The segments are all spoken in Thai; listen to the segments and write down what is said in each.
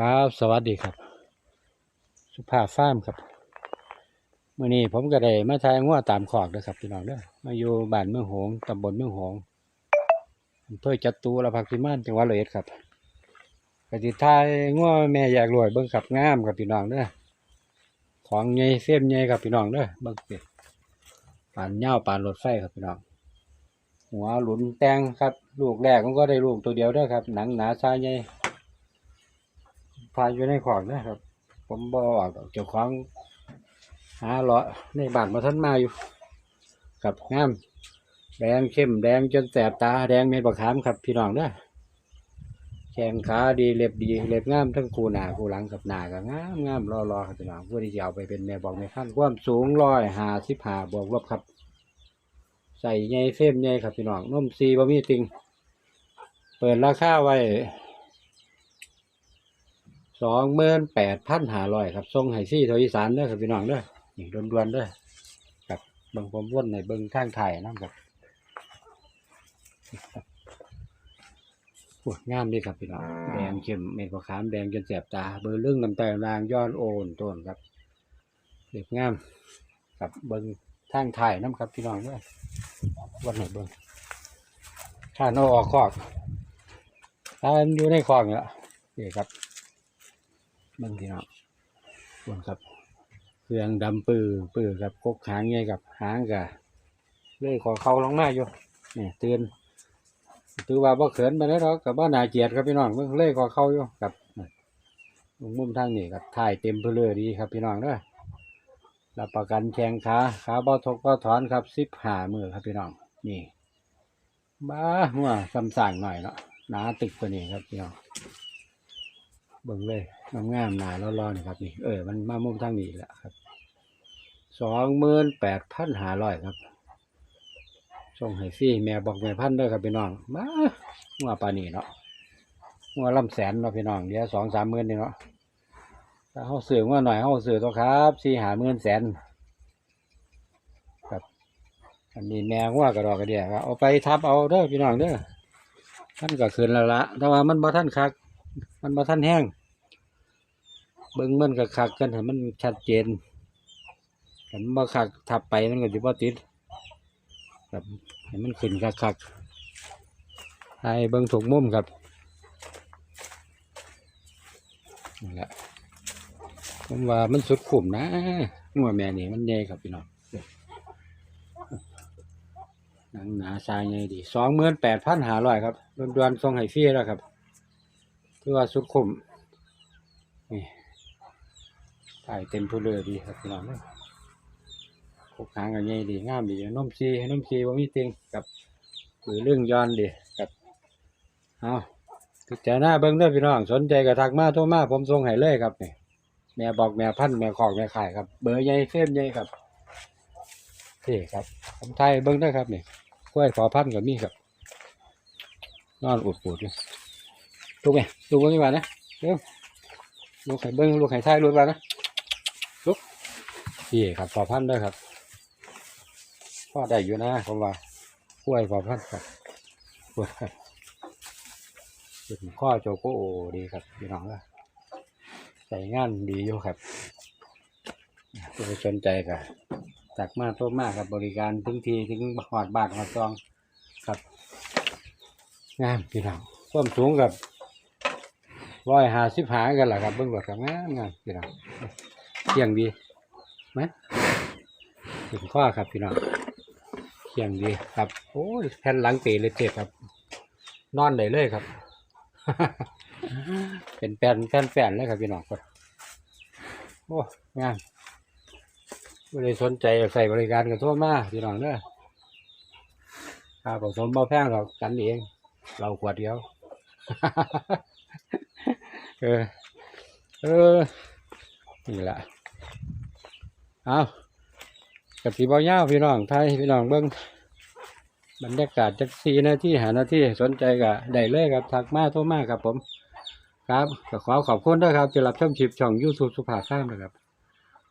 ครับ สวัสดีครับ สุภาพฟาร์มครับเมื่อนี้ผมก็ได้มาทายงัวตามขอกเด้อครับพี่น้องเด้อมาอยู่บ้านเมืองหงตำบลเมืองหงส์อำเภอจัตุรพักษ์พิมานจังหวัดร้อยเอ็ดครับกติทายงัวแม่อยากรวยเบิ่งขับงามครับพี่น้องเด้อของใหญ่เส้มใหญ่ครับพี่น้องเด้อเบิ่งสิปานเหย้าปานรถไฟครับพี่น้องหัวหลุนแตงครับ ลูกแรกมันก็ได้ลูกตัวเดียวเด้อครับ หนังหนาซาใหญ่ พาอยู่ในขอกนะครับ ผมบออกดอกเจ้าของหาเลาะในบ้านมาท่านมาอยู่กับงามแดงเข้มแดงจนแสบตาแดงเม็ดบักขามครับพี่น้องเด้อแข้งขาดีเล็บดีเล็บงามทั้งคูหนาคูหลังกับหนาก็งามงามรอรอครับพี่น้องเพื่อที่จะเอาไปเป็นแม่บอกแม่ขั้นความสูงร้อยหาสิบหาบวกลบครับ ใส่ใยเฟ้มใยครับพี่น้องนมซีบะมีติง เปิดราคาไว้ สองหมื่นแปดพันห้าร้อยครับส่งให้ซี่ทวีสานเด้อครับพี่น้องเด้อนี่ดวนๆเด้อครับเบิ่งผมว่นในเบิ่งข้างไทยนะครับโอ้ยงามดีครับพี่น้องแดงเข้มเม็ดขามแดงจนแสบตา เบอร์เรื่องน้ำตาลรางย้อนโอนต้นครับเด็กงามกับเบิ่งทางไทยน้ำครับพี่น้องเด้อวันไหนเบิ่งถ้าโนออกคอกถ้ามันอยู่ในคอกเนี่ยนี่ครับ เบิ่งพี่น้องบนครับเครื่องดำปื้อปื้อกับกกหางไงกับหางกับเลื่อยขอเขาลงมาอยู่นี่เตือนถือว่าบ่เขินไปแล้วกับบ่นาเจียดครับพี่น้องเบิ่งเลื่อยขอเขาอยู่กับมุมทางนี้ครับถ่ายเต็มเพลือดีครับพี่น้องเด้อรับประกันแข้งขาขาบ่ทกบ่ถอนครับสิบห้ามือครับพี่น้องนี่บ้าหัวซ้ำสั่งหน่อยเนาะหนาตึกตัวนี้ครับพี่น้อง เบิ่งเลยงามหนาร้อนๆนี่ครับนี่เออมันมามุมทางนี้แหละครับสองหมื่นแปดพันหาร้อยครับส่งให้ฟรีแม่บอกแม่พันด้อครับพี่น้องมางัวปลานี่เนาะงัวลำแสนเนาะพี่น้องเดี๋ยวสองสามหมื่นนี่เนาะถ้าเขาซื้องัวหน่อยเขาซื้อตัวครับสี่หาหมื่นแสนครับอันนี้แม่งัวกระดอกกระเดียครับเอาไปทับเอาเด้อพี่น้องเด้อท่านก็คืนแล้วละแต่ว่ามันบ่ท่านคัก มันบ่ท่านแห้งเบิ่งมันก็คักกันให้มันชัดเจนถ้ามันบ่คักทับไปมันก็สิบ่ติดครับให้มันขึ้นคักคักให้เบิ่งถูกมุมครับนี่แหละผมว่ามันสุดขุมนะงัวแม่นี่มันใหญ่ครับพี่น้องหนังหนาทรายใหญ่ดีสองหมื่นแปดพันห้าร้อยครับด่วนๆส่งให้ฟรีแล้วครับ ถือว่าสุดคุ้มนี่ถ่ายเต็มพูเลยดีครับพี่น้องเนาะพกหางกันใหญ่ดีงามดีนมซีนมซีว่ามีเตียงกับหรือเรื่องย้อนดีครับเอาถึกใจหน้าเบิ้งเด้อพี่น้องสนใจก็ทักมาโทรมาผมส่งให้เลยครับนี่แม่บอกแม่พันแม่ขอกแม่ขายครับ เบอร์ใหญ่เฟมใหญ่ครับนี่ครับผมไทยเบิ้งได้ครับนี่กล้วยขอพันกับมีครับ นอนอุดปูดอยู่ ลูกไงลูกว่าไงบ้านะเร็วลูกไข่เบิ้งลูกไข่ไทยลูกบ้านะลูกพี่ครับพอพันด้วยครับพ่อได้อยู่นะผมว่ากล้วยพอพันครับกล้วยครับเป็นข้อโจโกโอดีครับพี่น้องนะใส่งานดีอยู่ครับผู้สนใจก็จากมากโทษมากครับบริการถึงทีถึงหอดบาทหอดซองครับงามพี่น้องความสูงกับ ร้อยห้าสิบหากันแหละครับเบื้งหลังครับงามงามพี่น้องเที่ยงดีไหมถึงข้อครับพี่น้องเที่ยงดีครับโอ้ยแผ่นหลังเตะเลยเจ็บครับ นอนได้เลยครับ เป็นแผ่นแผ่นแผ่นเลยครับพี่น้องครับโอ้งามไม่ได้สนใจใส่บริการกับโทษมาพี่น้องเด้อค่าผสมบ่แพงหรอกกันเอง เราขวดเดียว เออ เออ นี่แหละเอากะสีบอยาวพี่น้องไทยพี่น้องเบิ้งบรรยากาศจักสี่นาที่หานาที่สนใจก็ได้เลยครับทักมาโทรมาครับผม ครับก็ขอขอบคุณด้วยครับที่รับชมคลิปช่องยูทูบสุภาพข้ามนะครับ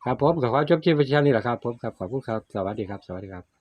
ครับผมก็ขอจบคลิปไว้เช่นนี้แหละครับผมครับขอบคุณครับ สวัสดีครับ สวัสดีครับ